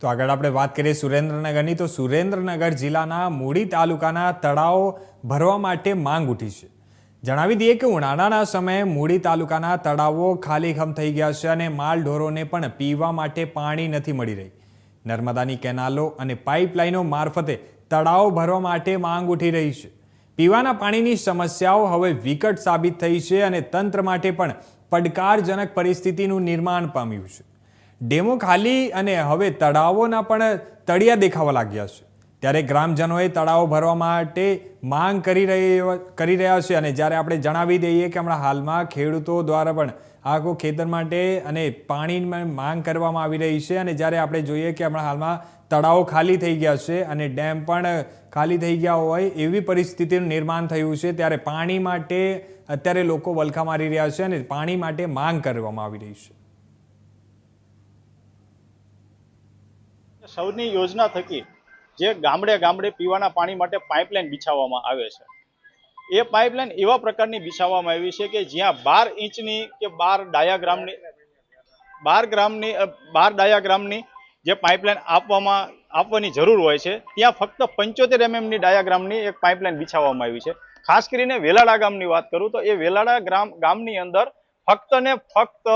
તો આગળ આપણે વાત કરીએ સુરેન્દ્રનગરની. તો સુરેન્દ્રનગર જિલ્લાના મૂડી તાલુકાના તળાવ ભરવા માટે માંગ ઉઠી છે. જણાવી દઈએ કે ઉનાળાના સમયે મૂડી તાલુકાના તળાવો ખાલીખમ થઈ ગયા છે અને માલ ઢોરોને પણ પીવા માટે પાણી નથી મળી રહી. નર્મદાની કેનાલો અને પાઇપલાઇનો મારફતે તળાવ ભરવા માટે માંગ ઉઠી રહી છે. પીવાના પાણીની સમસ્યાઓ હવે વિકટ સાબિત થઈ છે અને તંત્ર માટે પણ પડકારજનક પરિસ્થિતિનું નિર્માણ પામ્યું છે. ડેમો ખાલી અને હવે તળાવોના પણ તળિયા દેખાવા લાગ્યા છે. ત્યારે ગ્રામજનોએ તળાવો ભરવા માટે માંગ કરી રહી કરી રહ્યા છે અને જ્યારે આપણે જણાવી દઈએ કે હમણાં હાલમાં ખેડૂતો દ્વારા પણ આખું ખેતર માટે અને પાણીની માંગ કરવામાં આવી રહી છે અને જ્યારે આપણે જોઈએ કે હમણાં હાલમાં તળાવો ખાલી થઈ ગયા છે અને ડેમ પણ ખાલી થઈ ગયા હોય એવી પરિસ્થિતિનું નિર્માણ થયું છે, ત્યારે પાણી માટે અત્યારે લોકો વલખા મારી રહ્યા છે અને પાણી માટે માંગ કરવામાં આવી રહી છે. સૌની યોજના થકી જે ગામડે ગામડે પીવાના પાણી માટે પાઇપલાઇન બિછાવવામાં આવે છે. એ પાઇપલાઇન એવા પ્રકારની બિછાવવામાં આવી છે કે જ્યાં બાર ઇંચની કે બાર ડાયાગ્રામની, બાર ગ્રામની બાર ડાયાગ્રામની જે પાઇપલાઇન આપવામાં, આપવાની જરૂર હોય છે, ત્યાં ફક્ત પંચોતેર એમએમની ડાયાગ્રામની એક પાઇપલાઇન બિછાવવામાં આવી છે. ખાસ કરીને વેલાડા ગામની વાત કરું તો એ વેલાડા ગ્રામ, ગામની અંદર ફક્ત ને ફક્ત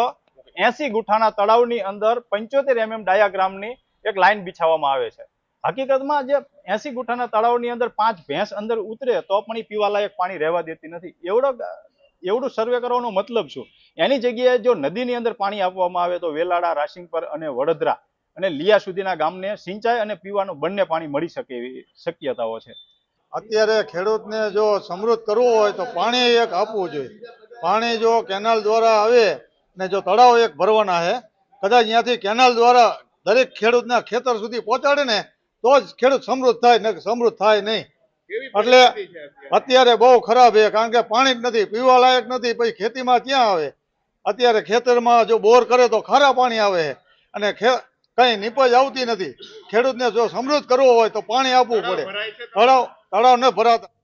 એસી ગુઠાના તળાવની અંદર પંચોતેર એમએમ ડાયાગ્રામની એક લાઈન બિછાવવામાં આવે છે. હકીકતમાં જે એસી ગુઠાના તળાવની અંદર પાંચ ભેંસ અંદર ઉતરે તો પણ એ પીવાલાયક પાણી રહેવા દેતી નથી. એવડો એવડું સર્વે કરવાનો મતલબ શું? એની જગ્યાએ જો નદીની અંદર પાણી આપવામાં આવે તો વેલાડા રાશિંગપર અને વડોદરા અને લીયા સુધીના ગામને સિંચાઈ અને પીવાનું બંને પાણી મળી શકે એવી શક્યતાઓ છે. અત્યારે ખેડૂતને જો સમૃદ્ધ કરવું હોય તો પાણી એક આપવું જોઈએ. પાણી જો કેનાલ દ્વારા આવે ને જો તળાવ એક ભરવાના છે કદાચ ત્યાંથી કેનાલ દ્વારા દરેક ખેડૂતના ખેતર સુધી પહોંચાડે ને તો જ ખેડૂત સમૃદ્ધ થાય ને સમૃદ્ધ થાય નહીં. એટલે અત્યારે? બહુ ખરાબ છે કારણ કે પાણી જ નથી પીવા લાયક નથી પછી ખેતીમાં ક્યાં આવે? અત્યારે ખેતરમાં જો બોર કરે તો ખારા પાણી આવે અને કઈ નીપજ આવતી નથી. ખેડૂતને જો સમૃદ્ધ કરવો હોય તો પાણી આપવું પડે. તળાવ તળાવ ન ભરાતા.